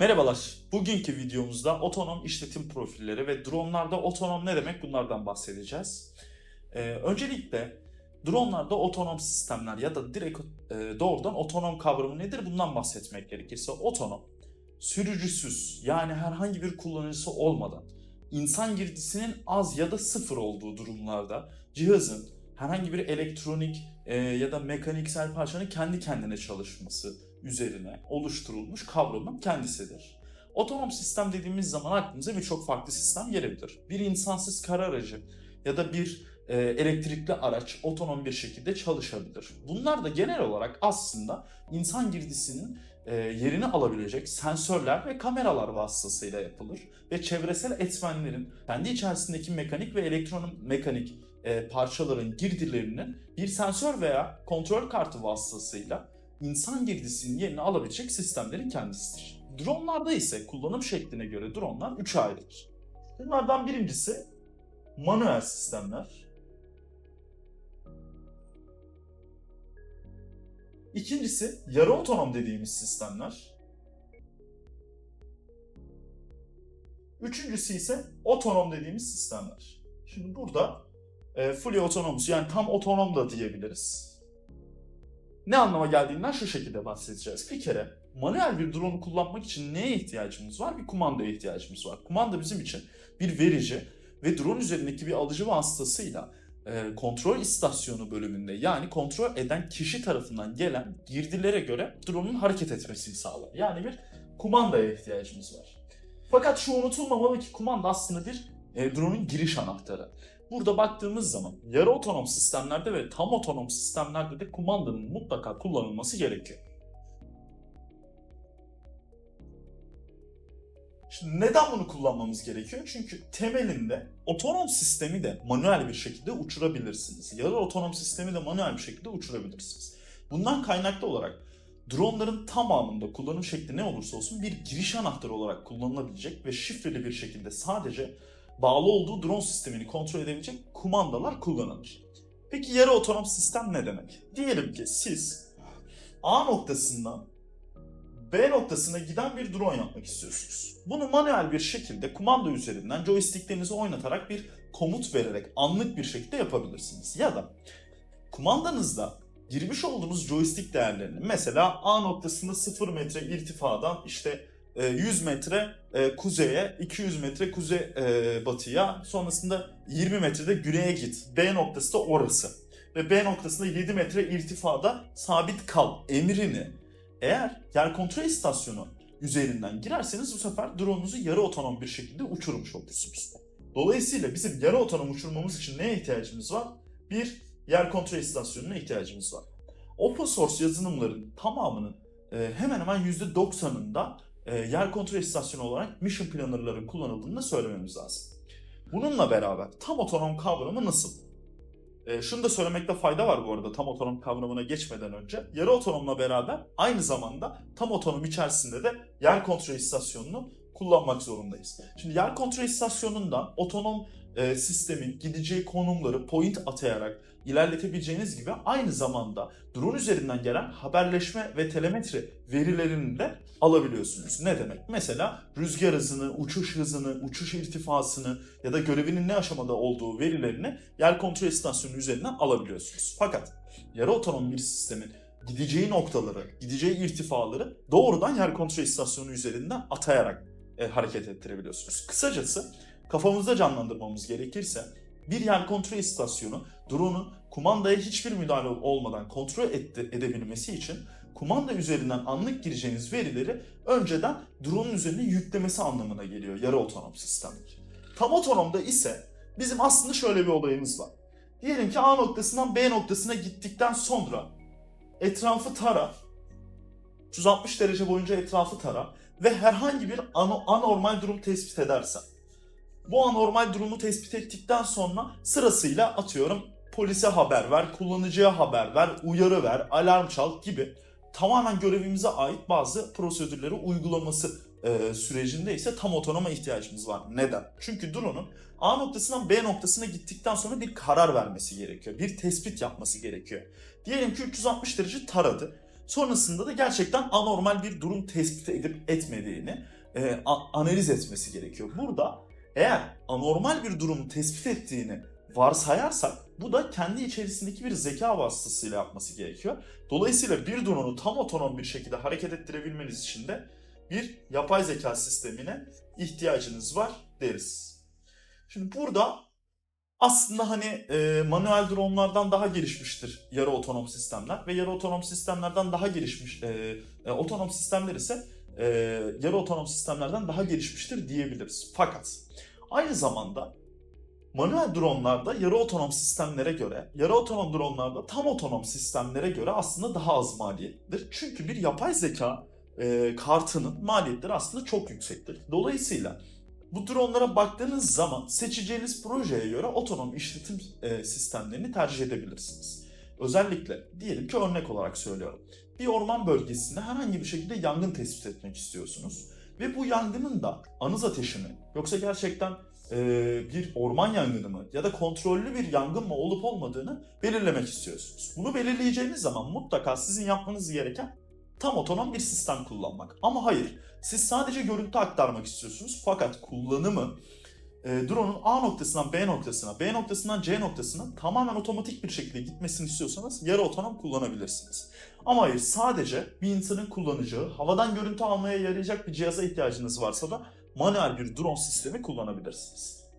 Merhabalar. Bugünkü videomuzda otonom işletim profilleri ve dronlarda otonom ne demek bunlardan bahsedeceğiz. Ee, öncelikle dronlarda otonom sistemler ya da direkt e, doğrudan otonom kavramı nedir bundan bahsetmek gerekirse otonom sürücüsüz yani herhangi bir kullanıcısı olmadan insan girdisinin az ya da sıfır olduğu durumlarda cihazın herhangi bir elektronik e, ya da mekaniksel parçanın kendi kendine çalışması üzerine oluşturulmuş kavramın kendisidir. Otonom sistem dediğimiz zaman aklımıza birçok farklı sistem gelebilir. Bir insansız kara aracı ya da bir e, elektrikli araç otonom bir şekilde çalışabilir. Bunlar da genel olarak aslında insan girdisinin e, yerini alabilecek sensörler ve kameralar vasıtasıyla yapılır ve çevresel etmenlerin kendi içerisindeki mekanik ve elektromekanik e, parçaların girdilerinin bir sensör veya kontrol kartı vasıtasıyla insan girdisinin yerini alabilecek sistemlerin kendisidir. Dronlarda ise kullanım şekline göre dronlar üçe ayrılır. Bunlardan birincisi manuel sistemler. İkincisi yarı otonom dediğimiz sistemler. Üçüncüsü ise otonom dediğimiz sistemler. Şimdi burada e, fully otonomuz yani tam otonom da diyebiliriz. Ne anlama geldiğinden şu şekilde bahsedeceğiz. Bir kere manuel bir drone'u kullanmak için neye ihtiyacımız var? Bir kumandaya ihtiyacımız var. Kumanda bizim için bir verici ve drone üzerindeki bir alıcı vasıtasıyla e, kontrol istasyonu bölümünde yani kontrol eden kişi tarafından gelen girdilere göre drone'un hareket etmesini sağlar. Yani bir kumandaya ihtiyacımız var. Fakat şu unutulmamalı ki kumanda aslında bir e, drone'un giriş anahtarı. Burada baktığımız zaman yarı otonom sistemlerde ve tam otonom sistemlerde de kumandanın mutlaka kullanılması gerekiyor. Şimdi neden bunu kullanmamız gerekiyor? Çünkü temelinde otonom sistemi de manuel bir şekilde uçurabilirsiniz. Yarı otonom sistemi de manuel bir şekilde uçurabilirsiniz. Bundan kaynaklı olarak dronların tamamında kullanım şekli ne olursa olsun bir giriş anahtarı olarak kullanılabilecek ve şifreli bir şekilde sadece bağlı olduğu drone sistemini kontrol edebilecek kumandalar kullanılır. Peki yarı otonom sistem ne demek? Diyelim ki siz A noktasından B noktasına giden bir drone yapmak istiyorsunuz. Bunu manuel bir şekilde kumanda üzerinden joysticklerinizi oynatarak bir komut vererek anlık bir şekilde yapabilirsiniz. Ya da kumandanızda girmiş olduğunuz joystick değerlerini mesela A noktasında 0 metre irtifadan işte 100 metre e, kuzeye, 200 metre kuzey e, batıya, sonrasında 20 metrede güneye git. B noktası da orası. Ve B noktasında 7 metre irtifada sabit kal emrini eğer yer kontrol istasyonu üzerinden girerseniz bu sefer drone'unuzu yarı otonom bir şekilde uçurmuş olursunuz. Dolayısıyla bizim yarı otonom uçurmamız için neye ihtiyacımız var? Bir yer kontrol istasyonuna ihtiyacımız var. Open source yazılımların tamamının e, hemen hemen %90'ında e, yer kontrol istasyonu olarak mission planner'ların kullanıldığını da söylememiz lazım. Bununla beraber tam otonom kavramı nasıl? E, şunu da söylemekte fayda var bu arada tam otonom kavramına geçmeden önce. Yarı otonomla beraber aynı zamanda tam otonom içerisinde de yer kontrol istasyonunu kullanmak zorundayız. Şimdi yer kontrol istasyonundan otonom e, sistemin gideceği konumları point atayarak ilerletebileceğiniz gibi aynı zamanda drone üzerinden gelen haberleşme ve telemetri verilerini de alabiliyorsunuz. Ne demek? Mesela rüzgar hızını, uçuş hızını, uçuş irtifasını ya da görevinin ne aşamada olduğu verilerini yer kontrol istasyonu üzerinden alabiliyorsunuz. Fakat yarı otonom bir sistemin gideceği noktaları, gideceği irtifaları doğrudan yer kontrol istasyonu üzerinden atayarak e, hareket ettirebiliyorsunuz. Kısacası kafamızda canlandırmamız gerekirse bir yer kontrol istasyonu drone'un kumandaya hiçbir müdahale olmadan kontrol etti, edebilmesi için kumanda üzerinden anlık gireceğiniz verileri önceden drone'un üzerine yüklemesi anlamına geliyor yarı otonom sistemler. Tam otonomda ise bizim aslında şöyle bir olayımız var. Diyelim ki A noktasından B noktasına gittikten sonra etrafı tara, 360 derece boyunca etrafı tara ve herhangi bir ano- anormal durum tespit edersen bu anormal durumu tespit ettikten sonra sırasıyla atıyorum polise haber ver, kullanıcıya haber ver, uyarı ver, alarm çal gibi tamamen görevimize ait bazı prosedürleri uygulaması e, sürecinde ise tam otonoma ihtiyacımız var. Neden? Çünkü drone'un A noktasından B noktasına gittikten sonra bir karar vermesi gerekiyor. Bir tespit yapması gerekiyor. Diyelim ki 360 derece taradı. Sonrasında da gerçekten anormal bir durum tespit edip etmediğini e, analiz etmesi gerekiyor. Burada eğer anormal bir durumu tespit ettiğini varsayarsak bu da kendi içerisindeki bir zeka vasıtasıyla yapması gerekiyor. Dolayısıyla bir drone'u tam otonom bir şekilde hareket ettirebilmeniz için de bir yapay zeka sistemine ihtiyacınız var deriz. Şimdi burada aslında hani e, manuel dronlardan daha gelişmiştir yarı otonom sistemler ve yarı otonom sistemlerden daha gelişmiş e, e, otonom sistemler ise e, yarı otonom sistemlerden daha gelişmiştir diyebiliriz. Fakat aynı zamanda manuel dronlarda yarı otonom sistemlere göre, yarı otonom dronlarda tam otonom sistemlere göre aslında daha az maliyetlidir. Çünkü bir yapay zeka e, kartının maliyetleri aslında çok yüksektir. Dolayısıyla bu dronlara baktığınız zaman seçeceğiniz projeye göre otonom işletim e, sistemlerini tercih edebilirsiniz. Özellikle diyelim ki örnek olarak söylüyorum. Bir orman bölgesinde herhangi bir şekilde yangın tespit etmek istiyorsunuz. Ve bu yangının da anız ateşi mi yoksa gerçekten e, bir orman yangını mı ya da kontrollü bir yangın mı olup olmadığını belirlemek istiyorsunuz. Bunu belirleyeceğiniz zaman mutlaka sizin yapmanız gereken tam otonom bir sistem kullanmak. Ama hayır, siz sadece görüntü aktarmak istiyorsunuz fakat kullanımı e, drone'un A noktasından B noktasına, B noktasından C noktasına tamamen otomatik bir şekilde gitmesini istiyorsanız yarı otonom kullanabilirsiniz. Ama hayır sadece bir insanın kullanacağı, havadan görüntü almaya yarayacak bir cihaza ihtiyacınız varsa da manuel bir drone sistemi kullanabilirsiniz.